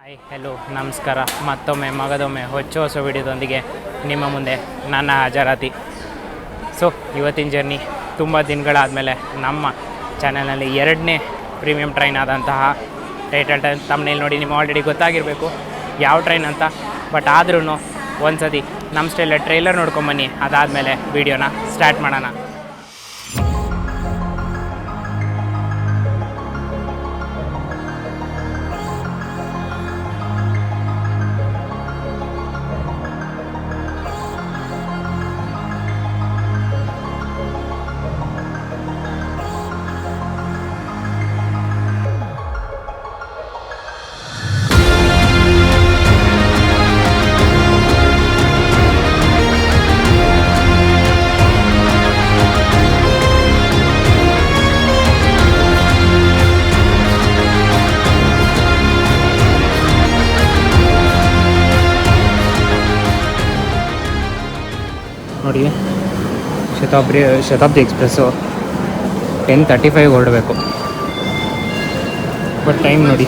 Hi hello ನಮಸ್ಕಾರ. ಮತ್ತೊಮ್ಮೆ ಮಗದೊಮ್ಮೆ ಹೊಚ್ಚ ಹೊಸ ವಿಡಿಯೋದೊಂದಿಗೆ ನಿಮ್ಮ ಮುಂದೆ ನನ್ನ ಹಾಜರಾತಿ. ಸೊ ಇವತ್ತಿನ ಜರ್ನಿ ತುಂಬ ದಿನಗಳಾದಮೇಲೆ ನಮ್ಮ ಚಾನಲ್ನಲ್ಲಿ ಎರಡನೇ ಪ್ರೀಮಿಯಂ ಟ್ರೈನ್ ಆದಂತಹ ಟೈಟಲ್ ಟೈಮ್ ತಮ್ಮನೇಲಿ ನೋಡಿ ನಿಮ್ಗೆ ಆಲ್ರೆಡಿ ಗೊತ್ತಾಗಿರಬೇಕು ಯಾವ ಟ್ರೈನ್ ಅಂತ. ಬಟ್ ಆದ್ರೂ ಒಂದು ಸತಿ ನಮ್ಮ ಸ್ಟೈಲ ಟ್ರೈಲರ್ ನೋಡ್ಕೊಂಬನ್ನಿ ಅದಾದಮೇಲೆ ವೀಡಿಯೋನ ಸ್ಟಾರ್ಟ್ ಮಾಡೋಣ. Shatabdi Shatabdi express ten thirty five ಹೊರಡಬೇಕು. ಬಟ್ ಟೈಮ್ ನೋಡಿ.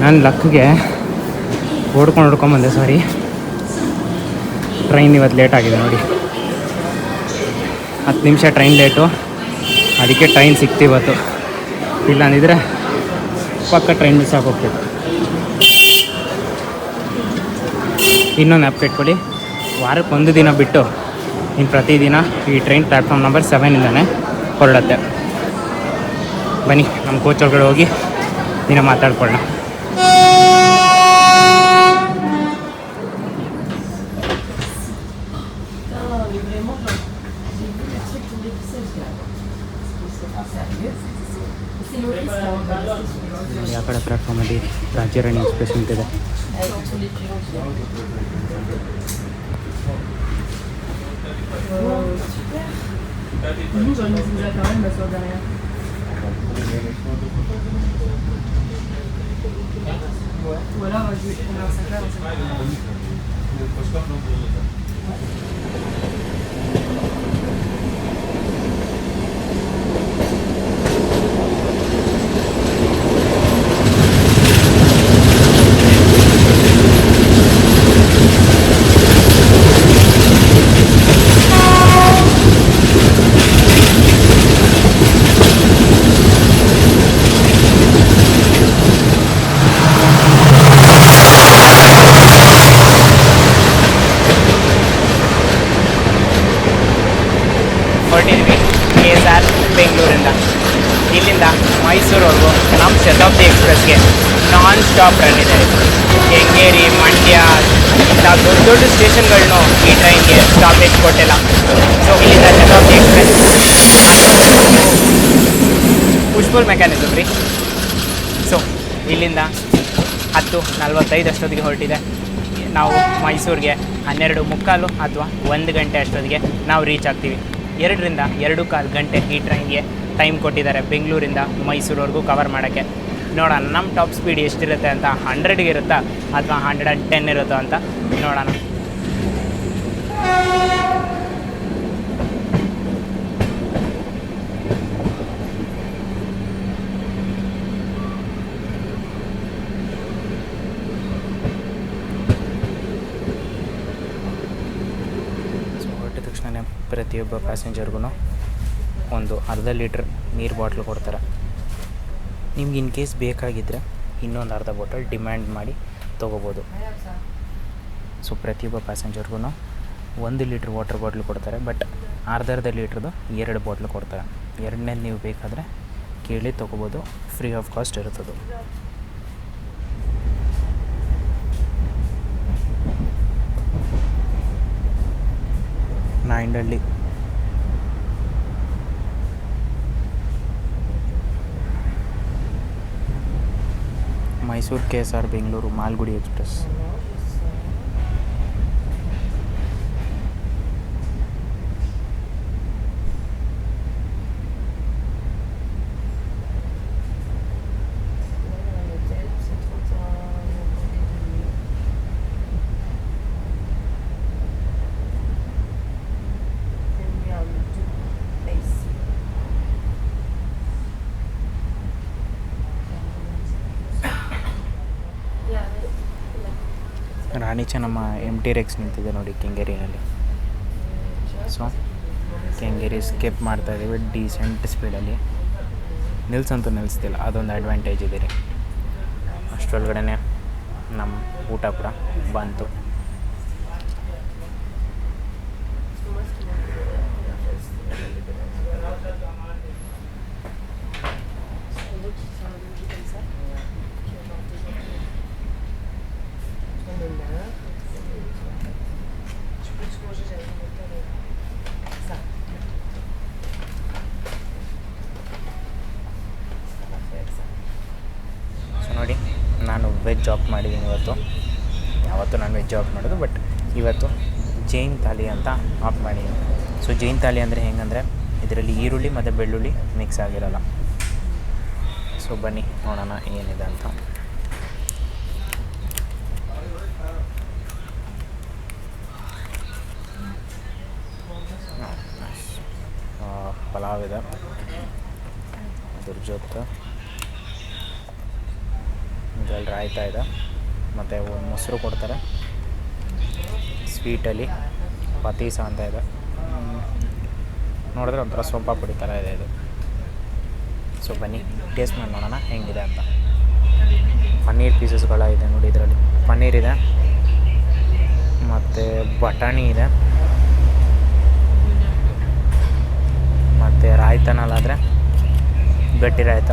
ನಾನು ಲಕ್ಗೆ ಓಡ್ಕೊಂಡು ಹೊಡ್ಕೊಂಬಂದೆ ಸಾರಿ. ಟ್ರೈನ್ ಇವತ್ತು ಲೇಟ್ ಆಗಿದೆ ನೋಡಿ. ಹತ್ತು ನಿಮಿಷ ಟ್ರೈನ್ ಲೇಟು. ಅದಕ್ಕೆ ಟ್ರೈನ್ ಸಿಕ್ತು ಇವತ್ತು. ಇಲ್ಲ ಅಂದಿದ್ರೆ ಪಕ್ಕ ಟ್ರೈನ್ ಮಿಸ್ ಆಗೋಗ್ತಿತ್ತು. ಇನ್ನೊಂದು ಆ್ಯಪ್ ಇಟ್ಕೊಳ್ಳಿ. ವಾರಕ್ಕೆ ಒಂದು ದಿನ ಬಿಟ್ಟು ಇನ್ನು ಪ್ರತಿದಿನ ಈ ಟ್ರೈನ್ ಪ್ಲ್ಯಾಟ್ಫಾರ್ಮ್ ನಂಬರ್ ಸೆವೆನಿಂದನೇ ಹೊರಡತ್ತೆ. ಬನ್ನಿ, ನಮ್ಮ ಕೋಚ್ ಒಳಗಡೆ ಹೋಗಿ ದಿನ ಮಾತಾಡ್ಕೊಳ್ಳೋಣ. ಯಾವ ಕಡೆ ರಾಜ್ಯ ರಾಣಿ ಎಕ್ಸ್ಪ್ರೆಸ್ ನಿಂತಿದೆ Nous, on nous a quand même sur derrière. Ou alors, je vais prendre un sac là, un sac là. ಹೊರಟಿದ್ವಿ ಕೆ ಎಸ್ ಆರ್ ಬೆಂಗಳೂರಿಂದ ಇಲ್ಲಿಂದ ಮೈಸೂರವರೆಗೂ ನಮ್ಮ ಶತಾಬ್ದಿ ಎಕ್ಸ್ಪ್ರೆಸ್ಗೆ ನಾನ್ ಸ್ಟಾಪ್ ರನ್ ಇದೆ ಕೆಂಗೇರಿ ಮಂಡ್ಯ ಇಂಥ ದೊಡ್ಡ ದೊಡ್ಡ ಸ್ಟೇಷನ್ಗಳನ್ನು ಈ ಟ್ರೈನ್ಗೆ ಸ್ಟಾಪೇಜ್ ಕೊಟ್ಟಿಲ್ಲ ಸೊ ಇಲ್ಲಿಂದ Shatabdi express push pull mechanism ರೀ ಸೊ ಇಲ್ಲಿಂದ ಹತ್ತು ನಲ್ವತ್ತೈದು ಅಷ್ಟೊತ್ತಿಗೆ ಹೊರಟಿದೆ. ನಾವು ಮೈಸೂರಿಗೆ ಹನ್ನೆರಡು ಮುಕ್ಕಾಲು ಅಥವಾ ಒಂದು ಗಂಟೆ ಅಷ್ಟೊತ್ತಿಗೆ ನಾವು ರೀಚ್ ಆಗ್ತೀವಿ. ಎರಡರಿಂದ ಎರಡು ಕಾಲು ಗಂಟೆ ಈ ಟ್ರೈನ್ಗೆ ಟೈಮ್ ಕೊಟ್ಟಿದ್ದಾರೆ ಬೆಂಗಳೂರಿಂದ ಮೈಸೂರವರೆಗೂ ಕವರ್ ಮಾಡೋಕ್ಕೆ. ನೋಡೋಣ ನಮ್ಮ ಟಾಪ್ ಸ್ಪೀಡ್ ಎಷ್ಟಿರುತ್ತೆ ಅಂತ ಹಂಡ್ರೆಡ್ಗೆ ಇರುತ್ತಾ ಅಥವಾ ಹಂಡ್ರೆಡ್ ಆ್ಯಂಡ್ ಟೆನ್ ಇರುತ್ತೋ ಅಂತ ನೋಡೋಣ ಸೊ ಹೊರಟಿದ ತಕ್ಷಣ ಪ್ರತಿಯೊಬ್ಬ ಪ್ಯಾಸೆಂಜರ್ಗೂ ಒಂದು ಅರ್ಧ ಲೀಟ್ರ್ ನೀರು ಬಾಟ್ಲು ಕೊಡ್ತಾರೆ. ನಿಮ್ಗೆ ಇನ್ ಕೇಸ್ ಬೇಕಾಗಿದ್ದರೆ ಇನ್ನೊಂದು ಅರ್ಧ ಬಾಟಲ್ ಡಿಮ್ಯಾಂಡ್ ಮಾಡಿ ತೊಗೋಬೋದು. ಸೊ, ಪ್ರತಿಯೊಬ್ಬ ಪ್ಯಾಸೆಂಜರ್ಗೂ ಒಂದು ಲೀಟ್ರ್ ವಾಟರ್ ಬಾಟ್ಲು ಕೊಡ್ತಾರೆ, ಬಟ್ ಅರ್ಧ ಅರ್ಧ ಲೀಟ್ರದ್ದು ಎರಡು ಬಾಟ್ಲು ಕೊಡ್ತಾರೆ. ಎರಡನೇದು ನೀವು ಬೇಕಾದರೆ ಕೇಳಿ ತೊಗೋಬೋದು, free of cost ಇರುತ್ತದು. Nayandahalli Mysuru K S R Bengaluru Malgudi express Rani ನಮ್ಮ ಎಂ ಟಿ ರೆಕ್ಸ್ ನಿಂತಿದೆ ನೋಡಿ ಕೆಂಗೇರಿನಲ್ಲಿ. ಸೊ ಕೆಂಗೇರಿ ಸ್ಕಿಪ್ ಮಾಡ್ತಾ ಇದ್ದೀವಿ ಡೀಸೆಂಟ್ ಸ್ಪೀಡಲ್ಲಿ ನಿಲ್ಸಂತೂ ನಿಲ್ಲಿಸ್ತಿಲ್ಲ ಅದೊಂದು ಅಡ್ವಾಂಟೇಜ್ ಇದೆ ರೀ. ಅಷ್ಟರೊಳಗಡೆ ನಮ್ಮ ಊಟ ಕೂಡ ಬಂತು. ವೆಜ್ ಜಾಬ್ ಮಾಡಿದ್ದೀನಿ ಇವತ್ತು. ಯಾವತ್ತು ನಾನು ವೆಜ್ ಜಾಬ್ ಮಾಡೋದು ಬಟ್ ಇವತ್ತು ಜೈನ್ ಥಾಲಿ ಅಂತ ಆಫ್ ಮಾಡಿದ್ದೀನಿ. ಸೊ ಜೈನ್ ತಾಲಿ ಅಂದರೆ ಹೆಂಗಂದರೆ ಇದರಲ್ಲಿ ಈರುಳ್ಳಿ ಮತ್ತು ಬೆಳ್ಳುಳ್ಳಿ ಮಿಕ್ಸ್ ಆಗಿರಲ್ಲ. ಸೊ ಬನ್ನಿ, ನೋಡೋಣ ಏನಿದೆ ಅಂತ. ಪಲಾವ್ ಇದೆ. ಅದ್ರ ಜೊತೆ ರಾಯ್ತಾ ಇದೆ. ಮತ್ತು ಮೊಸರು ಕೊಡ್ತಾರೆ. ಸ್ವೀಟಲ್ಲಿ ಪತೀಸ ಅಂತ ಇದೆ. ನೋಡಿದ್ರೆ ಒಂಥರ ಸೊಂಪ ಪುಡಿ ಥರ ಇದೆ ಇದು. ಸೊ ಬನ್ನಿ, ಟೇಸ್ಟ್ ಮಾಡಿ ನೋಡೋಣ, ಹೆಂಗಿದೆ ಅಂತ. ಪನ್ನೀರ್ ಪೀಸಸ್ಗಳ ಇದೆ ನೋಡಿ ಇದರಲ್ಲಿ. ಪನ್ನೀರ್ ಇದೆ. ಮತ್ತು ಬಟಾಣಿ ಇದೆ. ಮತ್ತು ರಾಯ್ತನಲ್ಲಾದರೆ ಗಟ್ಟಿ ರಾಯ್ತ.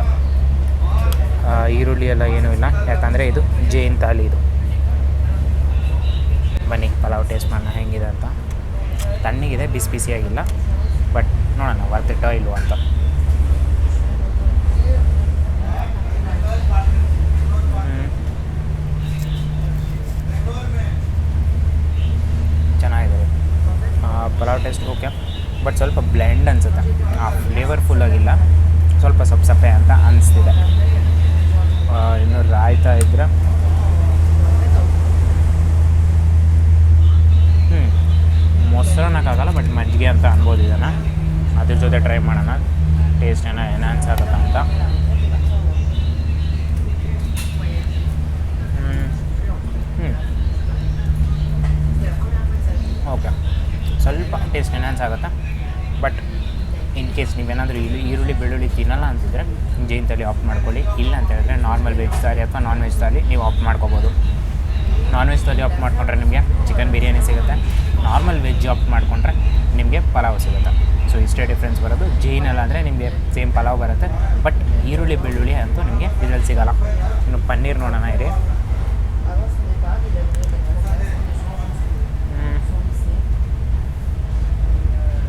ಈರುಳ್ಳಿ ಎಲ್ಲ ಏನೂ ಇಲ್ಲ. ಯಾಕಂದರೆ ಇದು ಜೈನ್ ತಾಲಿ ಇದು. ಬನ್ನಿ, ಪಲಾವ್ ಟೇಸ್ಟ್ ಮಾಡೋಣ, ಹೆಂಗಿದೆ ಅಂತ. ತಣ್ಣಗಿದೆ, ಬಿಸಿ ಬಿಸಿಯಾಗಿಲ್ಲ. ಬಟ್ ನೋಡೋಣ ವರ್ತ್ ಇಟ್ಟೋ ಇಲ್ವೋ ಅಂತ. ಚೆನ್ನಾಗಿದೆ. ಪಲಾವ್ ಟೇಸ್ಟ್ ಓಕೆ ಬಟ್ ಸ್ವಲ್ಪ ಬ್ಲೆಂಡ್ ಅನಿಸುತ್ತೆ. ಫ್ಲೇವರ್ಫುಲ್ ಆಗಿಲ್ಲ. ಸ್ವಲ್ಪ ಸೊಪ್ಪು ಅಂತ ಅನಿಸ್ತಿದೆ. ಇನ್ನು ರಾಯ್ತಾ ಇದ್ರೆ. ಹ್ಞೂ ಮೊಸರು ಬಟ್ ಮಜ್ಜಿಗೆ ಅಂತ ಅನ್ಬೋದು ಇದನ್ನು. ಅದ್ರ ಜೊತೆ ಟ್ರೈ ಮಾಡೋಣ. ಟೇಸ್ಟ್ ಏನೋ ಎನ್ಹಾನ್ಸ್ ಆಗುತ್ತಾ ಅಂತ. ಓಕೆ ಸ್ವಲ್ಪ ಟೇಸ್ಟ್ ಎನ್ಹಾನ್ಸ್ ಆಗುತ್ತೆ? ಬಟ್ ಇನ್ ಕೇಸ್ ನೀವೇನಾದರೂ ಇಲ್ಲಿ ಈರುಳ್ಳಿ, ಬೆಳ್ಳುಳ್ಳಿ ತಿನ್ನಲ್ಲ ಅಂತಿದ್ರೆ ಜೈನ್ ತಲೆ ಆಫ್ ಮಾಡ್ಕೊಳ್ಳಿ. ಇಲ್ಲ ಅಂತ ಹೇಳಿದ್ರೆ ನಾರ್ಮಲ್ ವೆಜ್ ತಾಲಿ ಅಥವಾ ನಾನ್ ವೆಜ್ ತಾಲಿ ನೀವು ಆಫ್ ಮಾಡ್ಕೋಬೋದು. ನಾನ್ ವೆಜ್ ಥಾಲಿ ಆಫ್ ಮಾಡಿಕೊಂಡ್ರೆ ನಿಮಗೆ ಚಿಕನ್ ಬಿರಿಯಾನಿ ಸಿಗುತ್ತೆ. ನಾರ್ಮಲ್ ವೆಜ್ ಆಫ್ ಮಾಡಿಕೊಂಡ್ರೆ ನಿಮಗೆ ಪಲಾವ್ ಸಿಗುತ್ತೆ. ಸೊ ಇಷ್ಟೇ ಡಿಫ್ರೆನ್ಸ್ ಬರೋದು. ಜೈನಲ್ಲ ಅಂದರೆ ನಿಮಗೆ ಸೇಮ್ ಪಲಾವ್ ಬರುತ್ತೆ. ಬಟ್ ಈರುಳ್ಳಿ, ಬೆಳ್ಳುಳ್ಳಿ ಅಂತೂ ನಿಮಗೆ ಇದರಲ್ಲಿ ಸಿಗೋಲ್ಲ. ಇನ್ನು ಪನ್ನೀರ್ ನೋಡೋಣ ಇರಿ.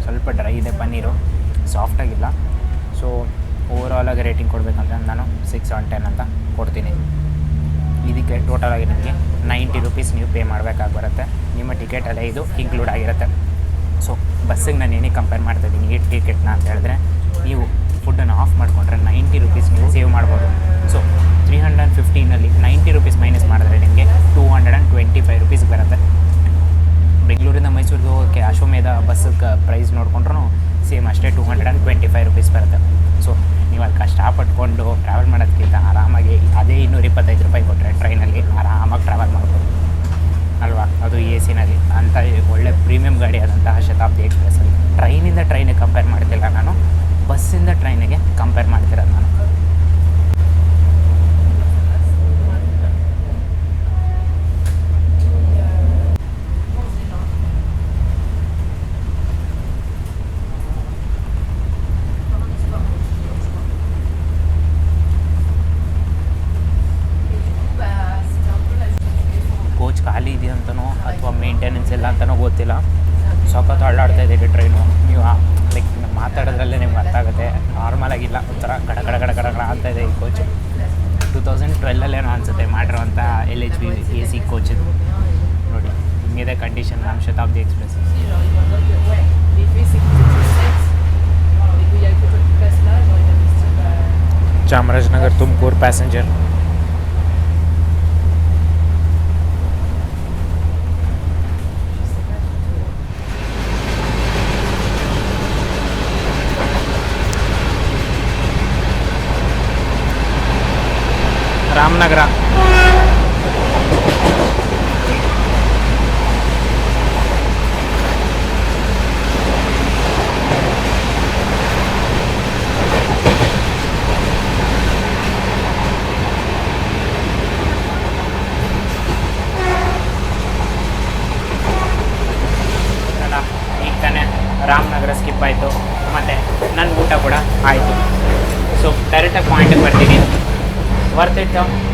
ಸ್ವಲ್ಪ ಡ್ರೈ ಇದೆ ಪನ್ನೀರು. ಸಾಫ್ಟಾಗಿಲ್ಲ ಸೊ ಆಗಿ ರೇಟಿಂಗ್ ಕೊಡಬೇಕಂದ್ರೆ ನಾನು ಸಿಕ್ಸ್ ಆನ್ ಟೆನ್ ಅಂತ ಕೊಡ್ತೀನಿ. ಇದಕ್ಕೆ ಟೋಟಲಾಗಿ ನಿಮಗೆ ನೈಂಟಿ ರುಪೀಸ್ ನೀವು ಪೇ ಮಾಡಬೇಕಾಗಿ ಬರುತ್ತೆ. ನಿಮ್ಮ ಟಿಕೆಟಲ್ಲೇ ಇದು ಇನ್ಕ್ಲೂಡ್ ಆಗಿರುತ್ತೆ. ಸೊ ಬಸ್ಸಿಗೆ ನಾನು ಏನೇ ಕಂಪೇರ್ ಮಾಡ್ತಾ ಇದ್ದೀನಿ ಈ ಟಿಕೆಟ್ನ ಅಂತ ಹೇಳಿದ್ರೆ, ನೀವು ಫುಡ್ಡನ್ನು ಆಫ್ ಮಾಡಿಕೊಂಡ್ರೆ ನೈಂಟಿ ರುಪೀಸ್ ನೀವು ಸೇವ್ ಮಾಡ್ಬೋದು. ಸೊ ತ್ರೀ ಹಂಡ್ರೆಡ್ ಆ್ಯಂಡ್ ಫಿಫ್ಟೀನಲ್ಲಿ ನೈಂಟಿ ರುಪೀಸ್ ಮೈನಸ್ ಮಾಡಿದ್ರೆ ನಿಮಗೆ two hundred and twenty five rupees ಬರುತ್ತೆ. ಬೆಂಗಳೂರಿಂದ ಮೈಸೂರಿಗೆ ಹೋಗೋಕ್ಕೆ ಅಶ್ವಮೇಧ ಬಸ್ಸಿಗೆ ಪ್ರೈಸ್ ನೋಡಿಕೊಂಡ್ರು ಸೇಮ್ ಅಷ್ಟೇ two hundred and twenty five rupees ಬರುತ್ತೆ. ಸೊ ನೀವು ಅಲ್ಲಿ ಕಷ್ಟಪಟ್ಕೊಂಡು ಟ್ರಾವೆಲ್ ಮಾಡೋದಕ್ಕಿಂತ ಆರಾಮಾಗಿ ಅದೇ ಇನ್ನೂರ ಇಪ್ಪತ್ತೈದು ರೂಪಾಯಿ ಕೊಟ್ಟರೆ ಟ್ರೈನಲ್ಲಿ ಆರಾಮಾಗಿ ಟ್ರಾವೆಲ್ ಮಾಡ್ಬೋದು. ಅಲ್ವಾ? ಅದು ಎ ಸಿನಲ್ಲಿ ಅಂಥ ಒಳ್ಳೆ ಪ್ರೀಮಿಯಂ ಗಾಡಿ ಆದಂತಹ ಶತಾಬ್ದಿ ಎಕ್ಸ್ಪ್ರೆಸ್ಸಲ್ಲಿ ಟ್ರೈನಿಂದ ಟ್ರೈನಿಗೆ ಕಂಪೇರ್ ಮಾಡ್ತಿಲ್ಲ ನಾನು. ಬಸ್ಸಿಂದ ಟ್ರೈನಿಗೆ ಕಂಪೇರ್ ಮಾಡ್ತಿರೋದು ನಾನು. passenger.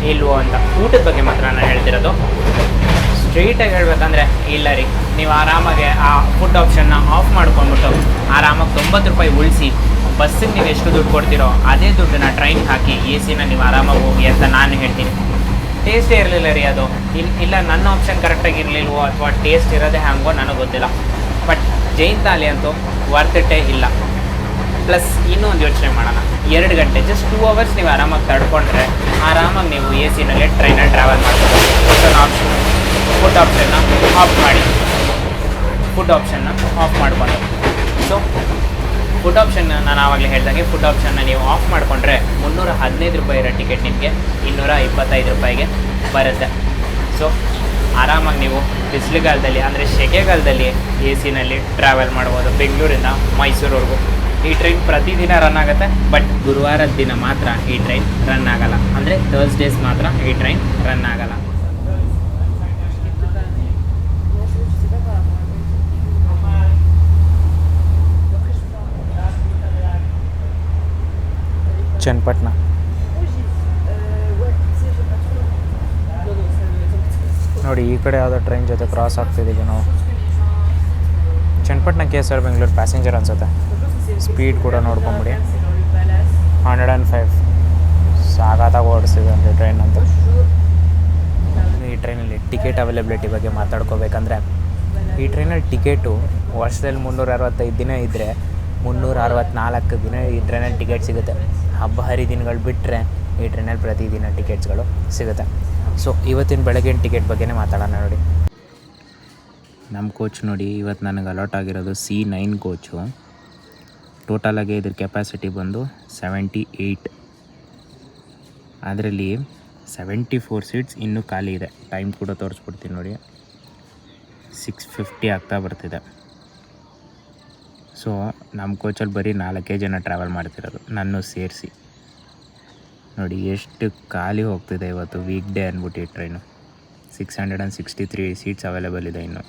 ಇಲ್ವೋ ಅಂತ ಊಟದ ಬಗ್ಗೆ ಮಾತ್ರ ನಾನು ಹೇಳ್ತಿರೋದು. ಸ್ಟ್ರೈಟಾಗಿ ಹೇಳ್ಬೇಕಂದ್ರೆ, ಇಲ್ಲ ರೀ. ನೀವು ಆರಾಮಾಗಿ ಆ ಫುಡ್ ಆಪ್ಷನ್ನ ಆಫ್ ಮಾಡ್ಕೊಂಡ್ಬಿಟ್ಟು ಆರಾಮಾಗಿ ತೊಂಬತ್ತು ರೂಪಾಯಿ ಉಳಿಸಿ ಬಸ್ಸಿಗೆ ನೀವು ಎಷ್ಟು ದುಡ್ಡು ಕೊಡ್ತೀರೋ ಅದೇ ದುಡ್ಡನ್ನ ಟ್ರೈನ್ ಹಾಕಿ ಎ ಸಿನ ನೀವು ಆರಾಮಾಗಿ ಹೋಗಿ ಅಂತ ನಾನು ಹೇಳ್ತೀನಿ. ಟೇಸ್ಟೇ ಇರಲಿಲ್ಲ ರೀ ಅದು. ಇಲ್ಲ ಇಲ್ಲ ನನ್ನ ಆಪ್ಷನ್ ಕರೆಕ್ಟಾಗಿ ಇರಲಿಲ್ವೋ ಅಥವಾ ಟೇಸ್ಟ್ ಇರೋದೇ ಹ್ಯಾಂಗೋ ನನಗೆ ಗೊತ್ತಿಲ್ಲ. ಬಟ್ ಜೈನ್ ತಾಲಿ ಅಂತೂ ವರ್ತಿಟ್ಟೇ ಇಲ್ಲ. ಪ್ಲಸ್ ಇನ್ನೂ ಒಂದು ಯೋಚನೆ ಮಾಡೋಣ. ಎರಡು ಗಂಟೆ ಜಸ್ಟ್ ಟೂ ಅವರ್ಸ್ ನೀವು ಆರಾಮಾಗಿ ತಡ್ಕೊಂಡ್ರೆ ಆರಾಮಾಗಿ ನೀವು ಎ ಸಿನಲ್ಲಿ ಟ್ರೈನಲ್ಲಿ ಟ್ರಾವೆಲ್ ಮಾಡ್ಬೋದು ಆಪ್ಷನ್ ಫುಡ್ ಆಪ್ಷನ್ನ ಆಫ್ ಮಾಡಿ. ಫುಡ್ ಆಪ್ಷನ್ನ ಆಫ್ ಮಾಡಿಕೊಂಡು. ಸೊ ಫುಡ್ ಆಪ್ಷನ್ ನಾನು ಆವಾಗಲೇ ಹೇಳ್ದಂಗೆ ಫುಡ್ ಆಪ್ಷನ್ನ ನೀವು ಆಫ್ ಮಾಡಿಕೊಂಡ್ರೆ ಮುನ್ನೂರ ಹದಿನೈದು ರೂಪಾಯಿ ಇರೋ ಟಿಕೆಟ್ ನಿಮಗೆ ಇನ್ನೂರ ಇಪ್ಪತ್ತೈದು ರೂಪಾಯಿಗೆ ಬರುತ್ತೆ. ಸೊ ಆರಾಮಾಗಿ ನೀವು ಬಿಸಿಲುಗಾಲದಲ್ಲಿ, ಅಂದರೆ ಸೆಕೆಗಾಲದಲ್ಲಿ ಎ ಸಿನಲ್ಲಿ ಟ್ರಾವೆಲ್ ಮಾಡ್ಬೋದು. ಬೆಂಗಳೂರಿಂದ ಮೈಸೂರವರೆಗೂ. ಈ ಟ್ರೈನ್ ಪ್ರತಿದಿನ ರನ್ ಆಗುತ್ತೆ ಬಟ್ ಗುರುವಾರದ ದಿನ ಮಾತ್ರ ಈ ಟ್ರೈನ್ ರನ್ ಆಗಲ್ಲ ಅಂದರೆ ಥರ್ಸ್ಡೇಸ್ ಮಾತ್ರ ಈ ಟ್ರೈನ್ ರನ್ ಆಗಲ್ಲ. ಚನ್ನಪಟ್ಟಣ. ನೋಡಿ, ಈ ಕಡೆ ಯಾವುದೋ ಟ್ರೈನ್ ಜೊತೆ ಕ್ರಾಸ್ ಆಗ್ತಿದ್ದೀವಿ ನಾವು Channapatna K S R Bengaluru passenger ಅನ್ಸುತ್ತೆ Speed ಕೂಡ ನೋಡ್ಕೊಂಬಿಡಿ. ಹಂಡ್ರೆಡ್ ಆ್ಯಂಡ್ ಫೈವ್ ಸಾಗಾದಾಗ ಓಡಿಸಿದೆ ಟ್ರೈನ್ ಅಂತ. ಈ ಟ್ರೈನಲ್ಲಿ ಟಿಕೆಟ್ ಅವೈಲಬಿಲಿಟಿ ಬಗ್ಗೆ ಮಾತಾಡ್ಕೋಬೇಕಂದ್ರೆ, ಈ ಟ್ರೈನಲ್ಲಿ ಟಿಕೆಟು ವರ್ಷದಲ್ಲಿ ಮುನ್ನೂರ ಅರವತ್ತೈದು ದಿನ ಇದ್ದರೆ ಮುನ್ನೂರ ಅರವತ್ತ್ನಾಲ್ಕು ದಿನ ಈ ಟ್ರೈನಲ್ಲಿ ಟಿಕೆಟ್ ಸಿಗುತ್ತೆ. ಹಬ್ಬ ಹರಿದಿನಗಳು ಬಿಟ್ಟರೆ ಈ ಟ್ರೈನಲ್ಲಿ ಪ್ರತಿದಿನ ಟಿಕೆಟ್ಸ್ಗಳು ಸಿಗುತ್ತೆ. ಸೊ ಇವತ್ತಿನ ಬೆಳಗಿನ ಟಿಕೆಟ್ ಬಗ್ಗೆನೇ ಮಾತಾಡೋಣ ನೋಡಿ. ನಮ್ಮ ಕೋಚ್ ನೋಡಿ ಇವತ್ತು ನನಗೆ ಅಲಾಟ್ ಆಗಿರೋದು ಸಿ ನೈನ್ ಕೋಚು ಟೋಟಲಾಗಿ ಇದ್ರ ಕೆಪಾಸಿಟಿ ಬಂದು ಸೆವೆಂಟಿ ಏಯ್ಟ್ ಅದರಲ್ಲಿ ಸೆವೆಂಟಿ ಫೋರ್ ಸೀಟ್ಸ್ ಇನ್ನೂ ಖಾಲಿ ಇದೆ. ಟೈಮ್ ಕೂಡ ತೋರಿಸ್ಬಿಡ್ತೀನಿ ನೋಡಿ. ಸಿಕ್ಸ್ ಫಿಫ್ಟಿ ಆಗ್ತಾ ಬರ್ತಿದೆ. ಸೊ ನಮ್ಮ ಕೋಚಲ್ಲಿ ಬರೀ ನಾಲ್ಕೇ ಜನ ಟ್ರಾವೆಲ್ ಮಾಡ್ತಿರೋದು. ನಾನು ಸೇರಿಸಿ. ನೋಡಿ, ಎಷ್ಟು ಖಾಲಿ ಹೋಗ್ತಿದೆ ಇವತ್ತು ವೀಕ್ ಡೇ ಅಂದ್ಬಿಟ್ಟು train six hundred and sixty three seats available ಇದೆ ಇನ್ನು.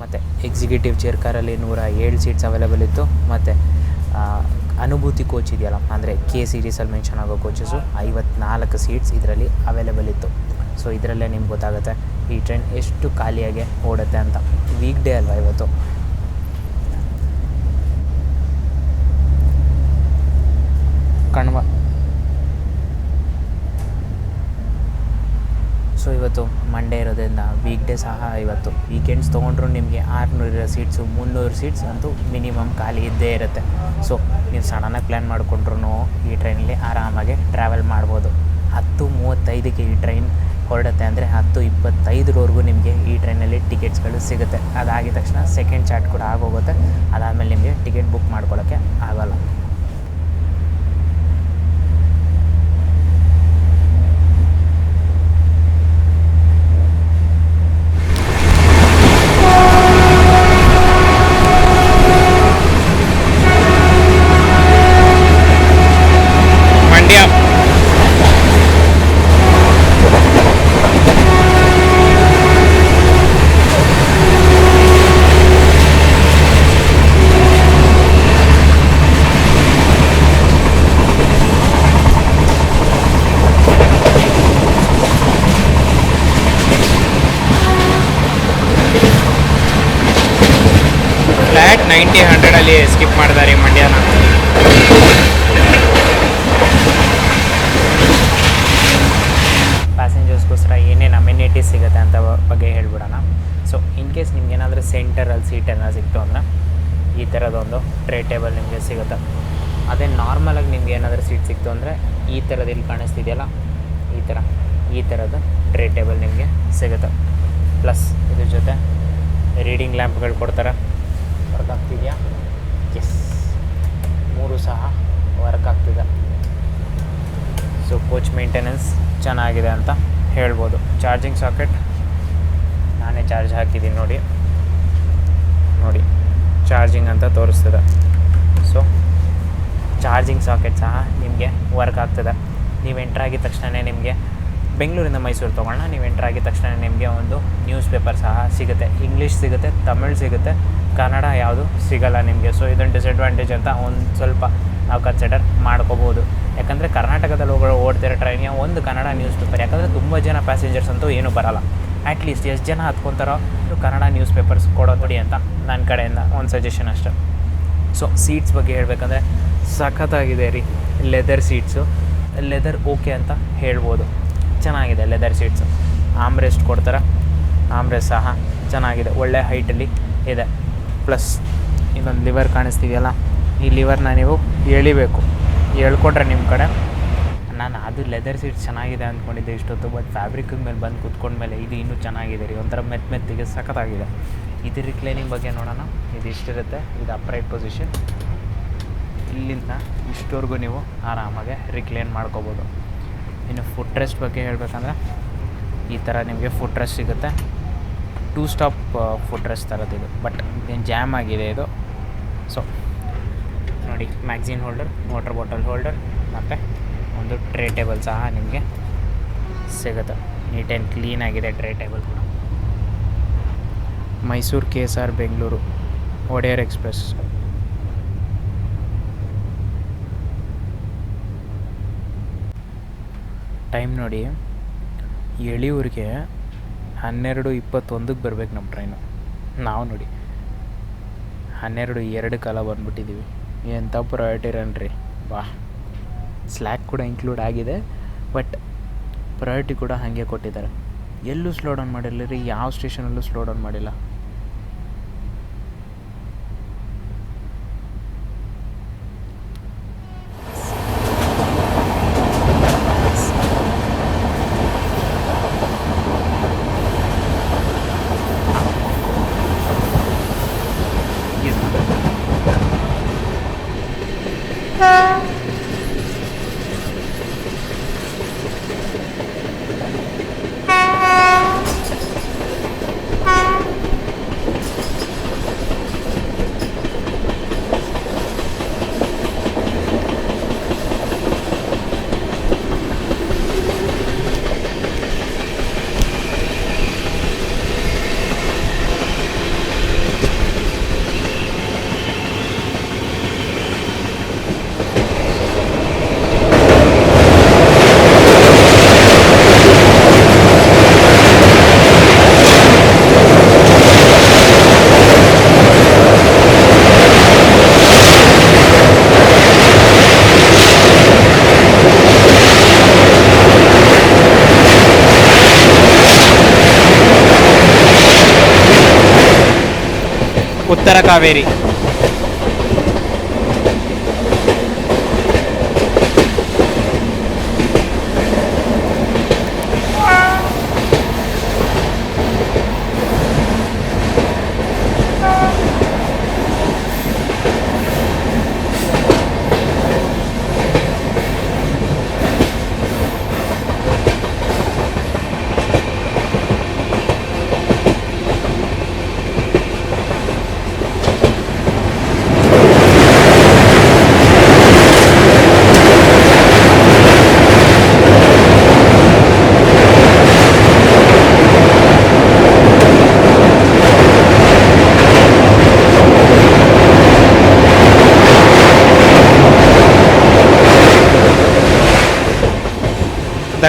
ಮತ್ತು ಎಕ್ಸಿಕ್ಯೂಟಿವ್ ಚೇರ್ ಕಾರಲ್ಲಿ ನೂರ ಏಳು ಸೀಟ್ಸ್ ಅವೈಲೇಬಲ್ ಇತ್ತು. ಮತ್ತು ಅನುಭೂತಿ ಕೋಚ್ ಇದೆಯಲ್ಲ, ಅಂದರೆ ಕೆ ಸೀರೀಸಲ್ಲಿ ಮೆನ್ಷನ್ ಆಗೋ ಕೋಚಸ್ಸು ಐವತ್ನಾಲ್ಕು ಸೀಟ್ಸ್ ಇದರಲ್ಲಿ ಅವೈಲೇಬಲ್ ಇತ್ತು. ಸೊ ಇದರಲ್ಲೇ ನಿಮ್ಗೆ ಗೊತ್ತಾಗುತ್ತೆ ಈ ಟ್ರೈನ್ ಎಷ್ಟು ಖಾಲಿಯಾಗಿ ಓಡುತ್ತೆ ಅಂತ. ವೀಕ್ ಡೇ ಅಲ್ವಾ ಇವತ್ತು? ಕಣ್ವ ಸೊ ಇವತ್ತು ಮಂಡೇ ಇರೋದ್ರಿಂದ ವೀಕ್ ಡೇ ಸಹ ಇವತ್ತು ವೀಕೆಂಡ್ಸ್ ತೊಗೊಂಡ್ರು ನಿಮಗೆ ಆರುನೂರು ಸೀಟ್ಸು ಮುನ್ನೂರು ಸೀಟ್ಸ್ ಅಂತೂ ಮಿನಿಮಮ್ ಖಾಲಿ ಇದ್ದೇ ಇರುತ್ತೆ. ಸೊ ನೀವು ಸಡನ್ನಾಗಿ ಪ್ಲ್ಯಾನ್ ಮಾಡಿಕೊಂಡ್ರು ಈ ಟ್ರೈನಲ್ಲಿ ಆರಾಮಾಗಿ ಟ್ರಾವೆಲ್ ಮಾಡ್ಬೋದು. ಹತ್ತು ಮೂವತ್ತೈದಕ್ಕೆ ಈ ಟ್ರೈನ್ ಹೊರಡುತ್ತೆ ಅಂದರೆ ಹತ್ತು ಇಪ್ಪತ್ತೈದರವರೆಗೂ ನಿಮಗೆ ಈ ಟ್ರೈನಲ್ಲಿ ಟಿಕೆಟ್ಸ್ಗಳು ಸಿಗುತ್ತೆ. ಅದಾಗಿದ ತಕ್ಷಣ ಸೆಕೆಂಡ್ ಚಾರ್ಟ್ ಕೂಡ ಆಗೋಗುತ್ತೆ. ಅದಾದಮೇಲೆ ನಿಮಗೆ ಟಿಕೆಟ್ ಬುಕ್ ಮಾಡ್ಕೊಳ್ಳೋಕ್ಕೆ ಆಗೋಲ್ಲ ಮಂಡ್ಯ ಫ್ಲ್ಯಾಟ್ ನೈಂಟಿ ಹಂಡ್ರೆಡಲ್ಲಿ ಸ್ಕಿಪ್ ಮಾಡಿದ್ದಾರೆ ಈ ಮಂಡ್ಯನ ಪ್ಯಾಸೆಂಜರ್ಸ್ಗೋಸ್ಕರ ಏನೇನು ಅಮ್ಯುನಿಟೀಸ್ ಸಿಗುತ್ತೆ ಅಂತ ಬ- ಬಗ್ಗೆ ಹೇಳ್ಬಿಡೋಣ ಸೊ ಇನ್ ಕೇಸ್ ನಿಮ್ಗೆ ಏನಾದರೂ ಸೆಂಟರಲ್ಲಿ ಸೀಟ್ ಏನಾದ್ರು ಸಿಕ್ತು ಅಂದರೆ ಈ ಥರದೊಂದು ಟ್ರೇ ಟೇಬಲ್ ನಿಮಗೆ ಸಿಗುತ್ತೆ ಅದೇ ನಾರ್ಮಲಾಗಿ ನಿಮ್ಗೆ ಏನಾದರೂ ಸೀಟ್ ಸಿಕ್ತು ಅಂದರೆ ಈ ಥರದ ಇಲ್ಲಿ ಕಾಣಿಸ್ತಿದೆಯಲ್ಲ? ಈ ಥರ ಈ ಥರದ ಟ್ರೇ ಟೇಬಲ್ ನಿಮಗೆ ಸಿಗುತ್ತೆ. ಪ್ಲಸ್ ಇದ್ರ ಜೊತೆ ರೀಡಿಂಗ್ ಲ್ಯಾಂಪ್ಗಳು ಕೊಡ್ತಾರೆ. ವರ್ಕ್ ಆಗ್ತಿದೆಯಾ? ಎಸ್ ಮೂರು ಸಹ ವರ್ಕ್ ಆಗ್ತಿದೆ. ಸೊ ಕೋಚ್ ಮೇಂಟೆನೆನ್ಸ್ ಚೆನ್ನಾಗಿದೆ ಅಂತ ಹೇಳ್ಬೋದು. ಚಾರ್ಜಿಂಗ್ ಸಾಕೆಟ್ ನಾನೇ ಚಾರ್ಜ್ ಹಾಕಿದ್ದೀನಿ ನೋಡಿ. ನೋಡಿ ಚಾರ್ಜಿಂಗ್ ಅಂತ ತೋರಿಸ್ತದೆ. ಸೊ ಚಾರ್ಜಿಂಗ್ ಸಾಕೆಟ್ ಸಹ ನಿಮಗೆ ವರ್ಕ್ ಆಗ್ತದೆ. ನೀವು ಎಂಟ್ರ್ ಆಗಿದ ತಕ್ಷಣವೇ ನಿಮಗೆ ಬೆಂಗಳೂರಿಂದ ಮೈಸೂರು ತೊಗೊಳ್ಳೋಣ. ನೀವು ಎಂಟ್ರ್ ಆಗಿದ ತಕ್ಷಣ ನಿಮಗೆ ಒಂದು ನ್ಯೂಸ್ ಪೇಪರ್ ಸಹ ಸಿಗುತ್ತೆ. ಇಂಗ್ಲೀಷ್ ಸಿಗುತ್ತೆ ತಮಿಳ್ ಸಿಗುತ್ತೆ, ಕನ್ನಡ ಯಾವುದು ಸಿಗಲ್ಲ ನಿಮಗೆ. ಸೊ ಇದೊಂದು ಡಿಸ್ಅಡ್ವಾಂಟೇಜ್ ಅಂತ ಒಂದು ಸ್ವಲ್ಪ ನಾವು ಕನ್ಸಿಡರ್ ಮಾಡ್ಕೋಬೋದು. ಯಾಕಂದರೆ ಕರ್ನಾಟಕದಲ್ಲಿ ಹೋಗೋ ಓಡ್ತಿರೋ ಟ್ರೈನಿಗೆ ಒಂದು ಕನ್ನಡ ನ್ಯೂಸ್ ಪೇಪರ್ ಯಾಕಂದರೆ ತುಂಬ ಜನ ಪ್ಯಾಸೆಂಜರ್ಸ್ ಅಂತೂ ಏನೂ ಬರಲ್ಲ. ಅಟ್ಲೀಸ್ಟ್ ಎಷ್ಟು ಜನ ಹತ್ಕೊತಾರೋ ಕನ್ನಡ ನ್ಯೂಸ್ ಪೇಪರ್ಸ್ ಕೊಡೋದು ಅಂತ ನನ್ನ ಕಡೆಯಿಂದ, ಒಂದು ಸಜೆಷನ್ ಅಷ್ಟೆ. ಸೊ ಸೀಟ್ಸ್ ಬಗ್ಗೆ ಹೇಳಬೇಕಂದ್ರೆ ಸಖತ್ತಾಗಿದೆ ರೀ ಲೆದರ್ ಸೀಟ್ಸು ಲೆದರ್ ಓಕೆ ಅಂತ ಹೇಳ್ಬೋದು. ಚೆನ್ನಾಗಿದೆ ಲೆದರ್ ಸೀಟ್ಸು ಆಮ್ರೆಸ್ಟ್ ಕೊಡ್ತಾರೆ ಆಮ್ರೆಸ್ಟ್ ಸಹ ಚೆನ್ನಾಗಿದೆ. ಒಳ್ಳೆ ಹೈಟಲ್ಲಿ ಇದೆ. ಪ್ಲಸ್ ಇನ್ನೊಂದು ಲಿವರ್ ಕಾಣಿಸ್ತೀವಲ್ಲ ಈ ಲಿವರ್ನ ನೀವು ಎಳಿಬೇಕು. ಹೇಳ್ಕೊಟ್ರೆ ನಿಮ್ಮ ಕಡೆ. ನಾನು ಅದು ಲೆದರ್ ಸೀಟ್ ಚೆನ್ನಾಗಿದೆ ಅಂದ್ಕೊಂಡಿದ್ದೆ ಇಷ್ಟೊತ್ತು ಬಟ್ ಫ್ಯಾಬ್ರಿಕ್ ಮೇಲೆ ಬಂದು ಕುತ್ಕೊಂಡ್ಮೇಲೆ ಇದು ಇನ್ನೂ ಚೆನ್ನಾಗಿದೆ ರೀ. ಒಂಥರ ಮೆತ್ತ ಮೆತ್ತಿಗೆ ಸಖತ್ತಾಗಿದೆ. ಇದು ರಿಕ್ಲೈನಿಂಗ್ ಬಗ್ಗೆ ನೋಡೋಣ. ಇದು ಇಷ್ಟಿರುತ್ತೆ ಇದು ಅಪ್ರೈಟ್ ಪೊಸಿಷನ್ ಇಲ್ಲಿಂದ ಇಷ್ಟವರೆಗೂ ನೀವು ಆರಾಮಾಗೆ ರಿಕ್ಲೇನ್ ಮಾಡ್ಕೋಬೋದು. ಇನ್ನು ಫುಟ್ ರೆಸ್ಟ್ ಬಗ್ಗೆ ಹೇಳಬೇಕಂದ್ರೆ, ಈ ಥರ ನಿಮಗೆ ಫುಟ್ ರೆಸ್ಟ್ ಸಿಗುತ್ತೆ. ಟೂ ಸ್ಟಾಪ್ ಫುಟ್ ರೆಸ್ಟ್ ಥರದ್ದು ಇದು. ಬಟ್ ಜಾಮ್ ಆಗಿದೆ ಇದು. ಸೊ ನೋಡಿ magazine holder water bottle holder ಮತ್ತು ಒಂದು ಟ್ರೇ ಟೇಬಲ್ ಸಹ ನಿಮಗೆ ಸಿಗುತ್ತೆ. ನೀಟ್ ಆ್ಯಂಡ್ ಕ್ಲೀನಾಗಿದೆ ಟ್ರೇ ಟೇಬಲ್ ಕೂಡ. Mysuru K S R Bengaluru. Wodeyar express time ನೋಡಿ, ಎಳಿಯೂರಿಗೆ ಹನ್ನೆರಡು ಇಪ್ಪತ್ತೊಂದಕ್ಕೆ ಬರ್ಬೇಕು ನಮ್ಮ ಟ್ರೈನು ನಾವು ನೋಡಿ. ಹನ್ನೆರಡು ಎರಡು ಕಾಲ ಬಂದ್ಬಿಟ್ಟಿದ್ದೀವಿ ಎಂಥ ಪ್ರಯಾರಿಟಿ ರನ್ ರೀ ಬಾ. ಸ್ಲ್ಯಾಕ್ ಕೂಡ ಇನ್ಕ್ಲೂಡ್ ಆಗಿದೆ ಬಟ್ ಪ್ರಯಾರಿಟಿ ಕೂಡ ಹಾಗೆ ಕೊಟ್ಟಿದ್ದಾರೆ. ಎಲ್ಲೂ ಸ್ಲೋ ಡೌನ್ ಮಾಡಿಲ್ಲ ರೀ ಯಾವ ಸ್ಟೇಷನಲ್ಲೂ ಸ್ಲೋ ಡೌನ್ ಮಾಡಿಲ್ಲ. కావేరి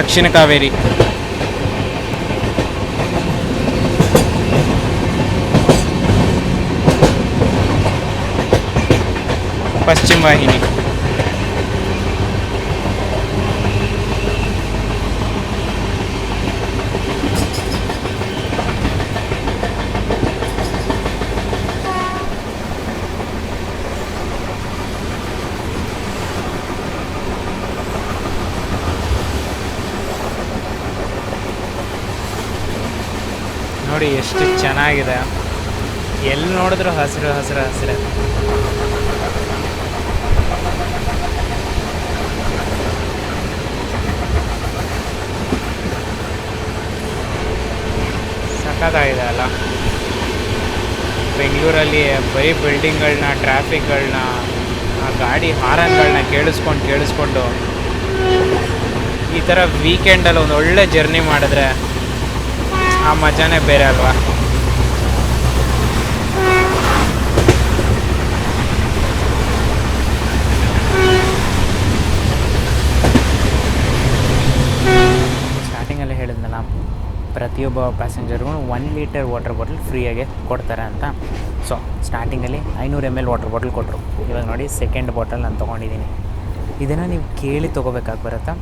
ಕಾವೇರಿ ದಕ್ಷಿಣ ಕಾವೇರಿ ಪಶ್ಚಿಮ ನೋಡಿ ಎಷ್ಟು ಚೆನ್ನಾಗಿದೆ. ಎಲ್ಲಿ ನೋಡಿದ್ರು ಹಸಿರು ಹಸಿರು ಹಸಿರು. ಸಖತ್ತಾಗಿದೆ ಅಲ್ಲ. ಬೆಂಗಳೂರಲ್ಲಿ ಬರೀ ಬಿಲ್ಡಿಂಗ್ಗಳನ್ನ ಟ್ರಾಫಿಕ್ಗಳನ್ನ ಗಾಡಿ ಹಾರನ್ಗಳನ್ನ ಕೇಳಿಸ್ಕೊಂಡು ಕೇಳಿಸ್ಕೊಂಡು ಈ ಥರ ವೀಕೆಂಡಲ್ಲಿ ಒಂದು ಒಳ್ಳೆ ಜರ್ನಿ ಮಾಡಿದ್ರೆ ಆ ಮಜಾನೇ ಬೇರೆ ಅಲ್ವಾ? ಸ್ಟಾರ್ಟಿಂಗಲ್ಲಿ ಹೇಳಿದ್ನಲ್ಲ, ಪ್ರತಿಯೊಬ್ಬ ಪ್ಯಾಸೆಂಜರ್ಗೂ ಒನ್ ಲೀಟರ್ ವಾಟರ್ ಬಾಟಲ್ ಫ್ರೀಯಾಗಿ ಕೊಡ್ತಾರೆ ಅಂತ. ಸೊ ಸ್ಟಾರ್ಟಿಂಗಲ್ಲಿ ಐನೂರು ಎಂ ಎಲ್ ವಾಟರ್ ಬಾಟಲ್ ಕೊಟ್ಟರು ಇವಾಗ ನೋಡಿ ಸೆಕೆಂಡ್ ಬಾಟಲ್ ನಾನು ತೊಗೊಂಡಿದ್ದೀನಿ. ಇದನ್ನು ನೀವು ಕೇಳಿ ತೊಗೋಬೇಕಾಗಿ ಬರುತ್ತಾ?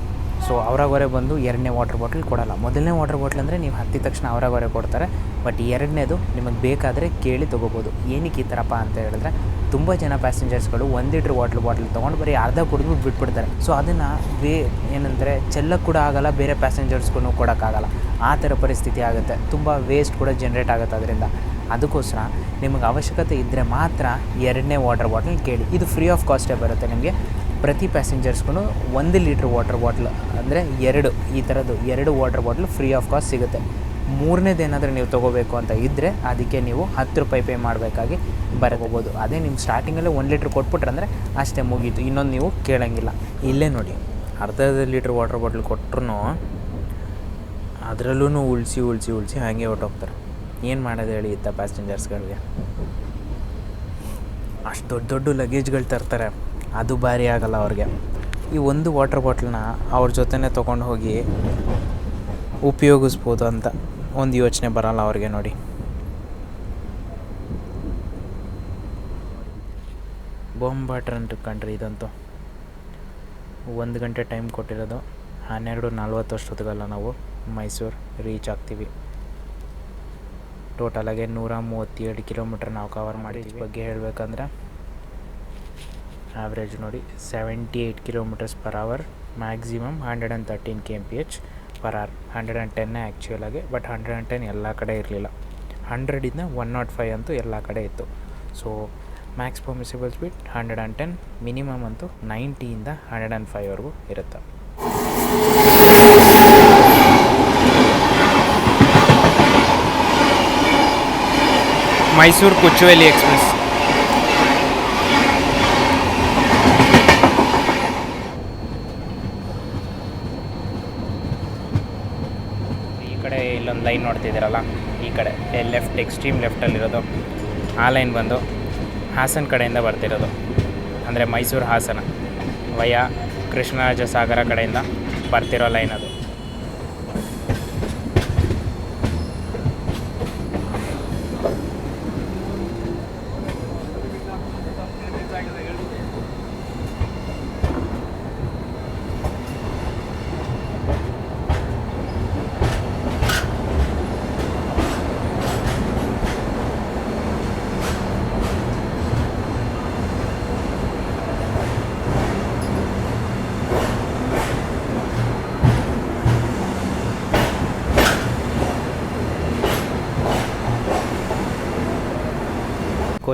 ಸೊ ಅವರಾಗವರೆ ಬಂದು ಎರಡನೇ ವಾಟರ್ ಬಾಟಲ್ ಕೊಡಲ್ಲ. ಮೊದಲನೇ ವಾಟರ್ ಬಾಟ್ಲ್ ಅಂದರೆ ನೀವು ಹತ್ತಿದ ತಕ್ಷಣ ಅವರಾಗೊರೆ ಕೊಡ್ತಾರೆ ಬಟ್ ಎರಡನೇದು ನಿಮಗೆ ಬೇಕಾದರೆ ಕೇಳಿ ತೊಗೋಬೋದು. ಏನಕ್ಕೆ ಈ ಥರಪ್ಪ ಅಂತ ಹೇಳಿದ್ರೆ, ತುಂಬ ಜನ ಪ್ಯಾಸೆಂಜರ್ಸ್ಗಳು ಒಂದು ಲೀಟ್ರ್ ವಾಟರ್ ಬಾಟಲ್ ತೊಗೊಂಡು ಬರೀ ಅರ್ಧ ಕುಡಿದ್ಬಿಟ್ಟು ಬಿಟ್ಬಿಡ್ತಾರೆ. ಸೊ ಅದನ್ನು ಬೇ ಏನಂದರೆ ಚೆಲ್ಲಕ್ಕೆ ಕೂಡ ಆಗಲ್ಲ, ಬೇರೆ ಪ್ಯಾಸೆಂಜರ್ಸ್ಗೂ ಕೊಡೋಕ್ಕಾಗಲ್ಲ ಆ ಥರ ಪರಿಸ್ಥಿತಿ ಆಗುತ್ತೆ. ತುಂಬ ವೇಸ್ಟ್ ಕೂಡ ಜನ್ರೇಟ್ ಆಗುತ್ತೆ ಅದರಿಂದ. ಅದಕ್ಕೋಸ್ಕರ ನಿಮಗೆ ಅವಶ್ಯಕತೆ ಇದ್ದರೆ ಮಾತ್ರ ಎರಡನೇ ವಾಟರ್ ಬಾಟಲ್ ಕೇಳಿ. ಇದು ಫ್ರೀ ಆಫ್ ಕಾಸ್ಟೇ ಬರುತ್ತೆ ನಿಮಗೆ. ಪ್ರತಿ ಪ್ಯಾಸೆಂಜರ್ಸ್ಗೂ ಒಂದು ಲೀಟ್ರ್ ವಾಟರ್ ಬಾಟ್ಲ್, ಅಂದರೆ ಎರಡು, ಈ ಥರದ್ದು ಎರಡು water bottle free of cost ಸಿಗುತ್ತೆ. ಮೂರನೇದೇನಾದರೂ ನೀವು ತೊಗೋಬೇಕು ಅಂತ ಇದ್ದರೆ ಅದಕ್ಕೆ ನೀವು ಹತ್ತು ರೂಪಾಯಿ ಪೇ ಮಾಡಬೇಕಾಗಿ ಬರಬಹುದು ಅದೇ ನಿಮ್ಮ ಸ್ಟಾರ್ಟಿಂಗಲ್ಲೇ ಒಂದು ಲೀಟ್ರ್ ಕೊಟ್ಬಿಟ್ರೆ ಅಂದರೆ ಅಷ್ಟೇ ಮುಗೀತು, ಇನ್ನೊಂದು ನೀವು ಕೇಳೋಂಗಿಲ್ಲ. ಇಲ್ಲೇ ನೋಡಿ ಅರ್ಧ ಅರ್ಧ ಲೀಟ್ರ್ ವಾಟರ್ ಬಾಟ್ಲ್ ಕೊಟ್ಟರು ಅದರಲ್ಲೂ ಉಳಿಸಿ ಉಳಿಸಿ ಉಳಿಸಿ ಹಾಗೆ ಹೊರ್ಟೋಗ್ತಾರೆ. ಏನು ಮಾಡೋದು ಹೇಳಿ ಇತ್ತ ಪ್ಯಾಸೆಂಜರ್ಸ್ಗಳಿಗೆ? ಅಷ್ಟು ದೊಡ್ಡ ದೊಡ್ಡ ಲಗೇಜ್ಗಳು ತರ್ತಾರೆ. ಅದು ಭಾರಿ ಆಗಲ್ಲ ಅವ್ರಿಗೆ. ಈ ಒಂದು ವಾಟರ್ ಬಾಟ್ಲನ್ನ ಅವ್ರ ಜೊತೆನೇ ತೊಗೊಂಡು ಹೋಗಿ ಉಪಯೋಗಿಸ್ಬೋದು ಅಂತ ಒಂದು ಯೋಚನೆ ಬರಲ್ಲ ಅವ್ರಿಗೆ ನೋಡಿ. ಬೊಂಬಾಟ್ರ್ ಅಂತ ಕಂಡ್ರಿ ಇದಂತೂ. ಒಂದು ಗಂಟೆ ಟೈಮ್ ಕೊಟ್ಟಿರೋದು. ಹನ್ನೆರಡು ನಲ್ವತ್ತು ಅಷ್ಟೊತ್ತಿಗಲ್ಲ ನಾವು ಮೈಸೂರು ರೀಚ್ ಆಗ್ತೀವಿ. ಟೋಟಲಾಗೆ ನೂರ ಮೂವತ್ತೇಳು ಕಿಲೋಮೀಟ್ರ್ ನಾವು ಕವರ್ ಮಾಡಿದ್ವಿ ಬಗ್ಗೆ ಹೇಳಬೇಕಂದ್ರೆ ಆವ್ರೇಜ್ ನೋಡಿ seventy eight kilometres per hour maximum hundred and thirteen K M P H per hour hundred and ಟೆನ್ನೇ actual ಆಗಿ ಬಟ್ ಹಂಡ್ರೆಡ್ ಆ್ಯಂಡ್ ಟೆನ್ ಎಲ್ಲ ಕಡೆ ಇರಲಿಲ್ಲ. ಹಂಡ್ರೆಡಿಂದ ಒನ್ ನಾಟ್ ಫೈವ್ ಅಂತೂ ಎಲ್ಲ ಕಡೆ ಇತ್ತು. So max permissible speed hundred and ten minimum ಅಂತೂ ನೈಂಟಿಯಿಂದ ಹಂಡ್ರೆಡ್ ಆ್ಯಂಡ್ ಫೈವ್ವರೆಗೂ ಇರುತ್ತೆ. ಮೈಸೂರು ಕುಚ್ಚುವೆಲಿ ಎಕ್ಸ್ಪ್ರೆಸ್ ಈ ಕಡೆ ಇಲ್ಲೊಂದು ಲೈನ್ ನೋಡ್ತಿದ್ದೀರಲ್ಲ? ಈ ಕಡೆ ಲೆಫ್ಟ್ ಎಕ್ಸ್ಟ್ರೀಮ್ ಲೆಫ್ಟಲ್ಲಿರೋದು ಆ ಲೈನ್ ಬಂದು ಹಾಸನ ಕಡೆಯಿಂದ ಬರ್ತಿರೋದು. ಅಂದರೆ ಮೈಸೂರು ಹಾಸನ, ವಯ ಕೃಷ್ಣರಾಜ ಸಾಗರ ಕಡೆಯಿಂದ ಬರ್ತಿರೋ ಲೈನ್ ಅದು.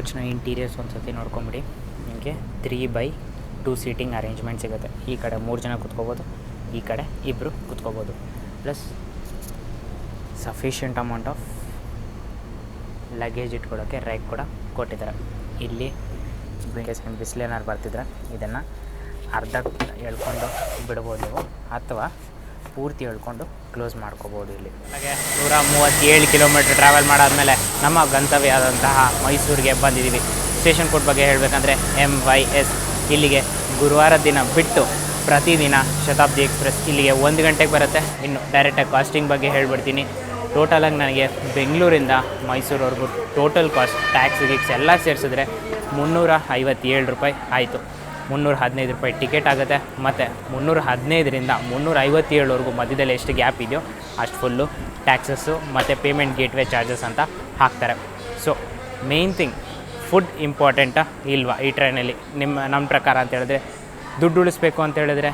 ಕೋಚ್ನ ಇಂಟೀರಿಯರ್ಸ್ ಒಂದು ಸತಿ ನೋಡ್ಕೊಂಬಿಡಿ. ನಿಮಗೆ three by two seating arrangement ಸಿಗುತ್ತೆ. ಈ ಕಡೆ ಮೂರು ಜನ ಕುತ್ಕೋಬೋದು, ಈ ಕಡೆ ಇಬ್ಬರು ಕುತ್ಕೋಬೋದು. Plus sufficient amount of luggage ಇಟ್ಕೊಳ್ಳೋಕ್ಕೆ rack ಕೂಡ ಕೊಟ್ಟಿದ್ದಾರೆ. ಇಲ್ಲಿ ಬಿಸಿಲು ಬಿಸಿಲೇನಾದ್ರು ಬರ್ತಿದ್ರೆ ಇದನ್ನು ಅರ್ಧ ಎಳ್ಕೊಂಡು ಬಿಡ್ಬೋದು ನೀವು, ಅಥವಾ ಪೂರ್ತಿ ಎಳ್ಕೊಂಡು ಕ್ಲೋಸ್ ಮಾಡ್ಕೋಬೋದು ಇಲ್ಲಿ. ಹಾಗೆ ನೂರ ಮೂವತ್ತೇಳು ಕಿಲೋಮೀಟ್ರ್ ಟ್ರಾವೆಲ್ ಮಾಡಾದಮೇಲೆ ನಮ್ಮ ಗಂತವ್ಯ ಆದಂತಹ ಮೈಸೂರಿಗೆ ಬಂದಿದ್ದೀವಿ ಸ್ಟೇಷನ್ ಕೋಟ್ ಬಗ್ಗೆ ಹೇಳಬೇಕಂದ್ರೆ ಎಂ ವೈ ಎಸ್ ಇಲ್ಲಿಗೆ ಗುರುವಾರ ದಿನ ಬಿಟ್ಟು ಪ್ರತಿದಿನ ಶತಾಬ್ದಿ ಎಕ್ಸ್ಪ್ರೆಸ್ ಇಲ್ಲಿಗೆ ಒಂದು ಗಂಟೆಗೆ ಬರುತ್ತೆ. ಇನ್ನು ಡೈರೆಕ್ಟಾಗಿ ಕಾಸ್ಟಿಂಗ್ ಬಗ್ಗೆ ಹೇಳ್ಬಿಡ್ತೀನಿ. ಟೋಟಲಾಗಿ ನನಗೆ ಬೆಂಗಳೂರಿಂದ ಮೈಸೂರವರೆಗೂ ಟೋಟಲ್ ಕಾಸ್ಟ್ ಟ್ಯಾಕ್ಸ್ ಗಿಕ್ಸ್ ಎಲ್ಲ ಸೇರಿಸಿದ್ರೆ ಮುನ್ನೂರ ಐವತ್ತೇಳು ರೂಪಾಯಿ ಆಯಿತು. ಮುನ್ನೂರ ಹದಿನೈದು ರೂಪಾಯಿ ಟಿಕೆಟ್ ಆಗುತ್ತೆ. ಮತ್ತು ಮುನ್ನೂರ ಹದಿನೈದರಿಂದ ಮುನ್ನೂರ ಐವತ್ತೇಳುವರೆಗೂ ಮಧ್ಯದಲ್ಲಿ ಎಷ್ಟು ಗ್ಯಾಪ್ ಇದೆಯೋ ಅಷ್ಟು ಫುಲ್ಲು ಟ್ಯಾಕ್ಸಸ್ಸು ಮತ್ತು ಪೇಮೆಂಟ್ ಗೇಟ್ವೇ ಚಾರ್ಜಸ್ ಅಂತ ಹಾಕ್ತಾರೆ. ಸೊ ಮೇಯ್ನ್ ಥಿಂಗ್ ಫುಡ್ ಇಂಪಾರ್ಟೆಂಟಾ ಇಲ್ವಾ ಈ ಟ್ರೈನಲ್ಲಿ ನಿಮ್ಮ ನಮ್ಮ ಪ್ರಕಾರ ಅಂತ ಹೇಳಿದ್ರೆ ದುಡ್ಡು ಉಳಿಸ್ಬೇಕು ಅಂತ ಹೇಳಿದ್ರೆ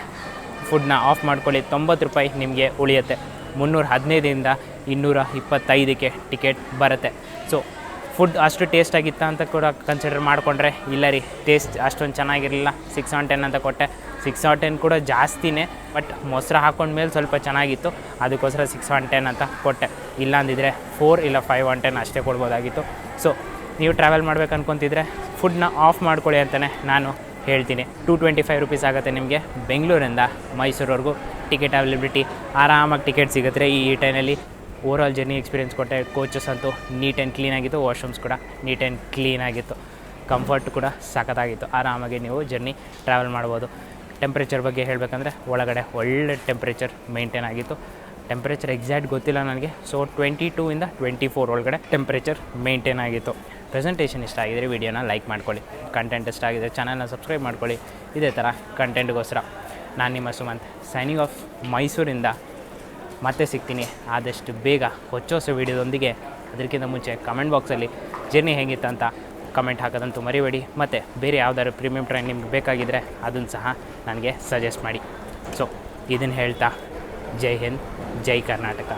ಫುಡ್ನ ಆಫ್ ಮಾಡ್ಕೊಳ್ಳಿ. ತೊಂಬತ್ತು ರೂಪಾಯಿ ನಿಮಗೆ ಉಳಿಯುತ್ತೆ. ಮುನ್ನೂರ ಹದಿನೈದರಿಂದ ಇನ್ನೂರ ಇಪ್ಪತ್ತೈದಕ್ಕೆ ಟಿಕೆಟ್ ಬರುತ್ತೆ. ಸೊ ಫುಡ್ ಅಷ್ಟು ಟೇಸ್ಟ್ ಆಗಿತ್ತ ಅಂತ ಕೂಡ ಕನ್ಸಿಡರ್ ಮಾಡಿಕೊಂಡ್ರೆ, ಇಲ್ಲ ರೀ ಟೇಸ್ಟ್ ಅಷ್ಟೊಂದು ಚೆನ್ನಾಗಿರಲಿಲ್ಲ ಸಿಕ್ಸ್ ಆನ್ ಟೆನ್ ಅಂತ ಕೊಟ್ಟೆ. ಸಿಕ್ಸ್ ಆನ್ ಟೆನ್ ಕೂಡ ಜಾಸ್ತಿನೇ ಬಟ್ ಮೊಸರು ಹಾಕೊಂಡ್ಮೇಲೆ ಸ್ವಲ್ಪ ಚೆನ್ನಾಗಿತ್ತು. ಅದಕ್ಕೋಸ್ಕರ ಸಿಕ್ಸ್ ಆನ್ ಟೆನ್ ಅಂತ ಕೊಟ್ಟೆ. ಇಲ್ಲ ಅಂದಿದ್ರೆ ಫೋರ್ ಇಲ್ಲ ಫೈವ್ ಆನ್ ಟೆನ್ ಅಷ್ಟೇ ಕೊಡ್ಬೋದಾಗಿತ್ತು. ಸೊ ನೀವು ಟ್ರಾವೆಲ್ ಮಾಡ್ಬೇಕು ಅನ್ಕೊತಿದ್ರೆ ಫುಡ್ನ ಆಫ್ ಮಾಡ್ಕೊಳ್ಳಿ ಅಂತಲೇ ನಾನು ಹೇಳ್ತೀನಿ. ಟೂ ಟ್ವೆಂಟಿ ಫೈವ್ ರುಪೀಸ್ ಆಗುತ್ತೆ ನಿಮಗೆ ಬೆಂಗಳೂರಿಂದ ಮೈಸೂರವರೆಗೂ ಟಿಕೆಟ್ ಅವೈಲಬಿಲಿಟಿ ಆರಾಮಾಗಿ ಟಿಕೆಟ್ ಸಿಗುತ್ತೆ ಈ ಟ್ರೈನಲ್ಲಿ ಓವರ್ ಆಲ್ ಜರ್ನಿ ಎಕ್ಸ್ಪೀರಿಯೆನ್ಸ್ ಕೊಟ್ಟೆ. ಕೋಚಸ್ ಅಂತೂ ನೀಟ್ ಆ್ಯಂಡ್ ಕ್ಲೀನಾಗಿತ್ತು ವಾಶ್ರೂಮ್ಸ್ ಕೂಡ ನೀಟ್ ಆ್ಯಂಡ್ ಕ್ಲೀನಾಗಿತ್ತು ಕಂಫರ್ಟ್ ಕೂಡ ಸಖತ್ತಾಗಿತ್ತು. ಆರಾಮಾಗಿ ನೀವು ಜರ್ನಿ ಟ್ರಾವೆಲ್ ಮಾಡ್ಬೋದು. ಟೆಂಪ್ರೇಚರ್ ಬಗ್ಗೆ ಹೇಳಬೇಕಂದ್ರೆ ಒಳಗಡೆ ಒಳ್ಳೆ ಟೆಂಪ್ರೇಚರ್ ಮೇಂಟೈನ್ ಆಗಿತ್ತು. ಟೆಂಪ್ರೇಚರ್ ಎಕ್ಸಾಕ್ಟ್ ಗೊತ್ತಿಲ್ಲ ನನಗೆ. ಸೊ ಟ್ವೆಂಟಿ ಟೂ ಇಂದ ಟ್ವೆಂಟಿ ಫೋರ್ ಒಳಗಡೆ ಟೆಂಪ್ರೇಚರ್ ಮೇಂಟೈನ್ ಆಗಿತ್ತು. ಪ್ರೆಸೆಂಟೇಷನ್ ಇಷ್ಟ ಆಗಿದ್ರೆ ವಿಡಿಯೋನ ಲೈಕ್ ಮಾಡ್ಕೊಳ್ಳಿ. ಕಂಟೆಂಟ್ ಇಷ್ಟ ಆಗಿದೆ ಚಾನಲ್ನ ಸಬ್ಸ್ಕ್ರೈಬ್ ಮಾಡ್ಕೊಳ್ಳಿ. ಇದೇ ಥರ ಕಂಟೆಂಟ್ಗೋಸ್ಕರ ನಾನು ನಿಮ್ಮ ಸುಮಂತ್ ಸೈನಿಂಗ್ ಆಫ್ ಮೈಸೂರಿಂದ. ಮತ್ತೆ ಸಿಗ್ತೀನಿ. ಆದಷ್ಟು ಬೇಗ ಹೊಚ್ಚ ಹೊಸ ವೀಡಿಯೋದೊಂದಿಗೆ ಅದಕ್ಕಿಂತ ಮುಂಚೆ ಕಮೆಂಟ್ ಬಾಕ್ಸಲ್ಲಿ ಜರ್ನಿ ಹೇಗಿತ್ತು ಅಂತ ಕಮೆಂಟ್ ಹಾಕೋದಂತೂ ಮರಿಬೇಡಿ. ಮತ್ತು ಬೇರೆ ಯಾವ್ದಾದ್ರು ಪ್ರೀಮಿಯಂ ಟ್ರೈನ್ ನಿಮ್ಗೆ ಬೇಕಾಗಿದ್ದರೆ ಅದನ್ನು ಸಹ ನನಗೆ ಸಜೆಸ್ಟ್ ಮಾಡಿ. ಸೊ ಇದನ್ನು ಹೇಳ್ತಾ ಜೈ ಹಿಂದ್, ಜೈ ಕರ್ನಾಟಕ.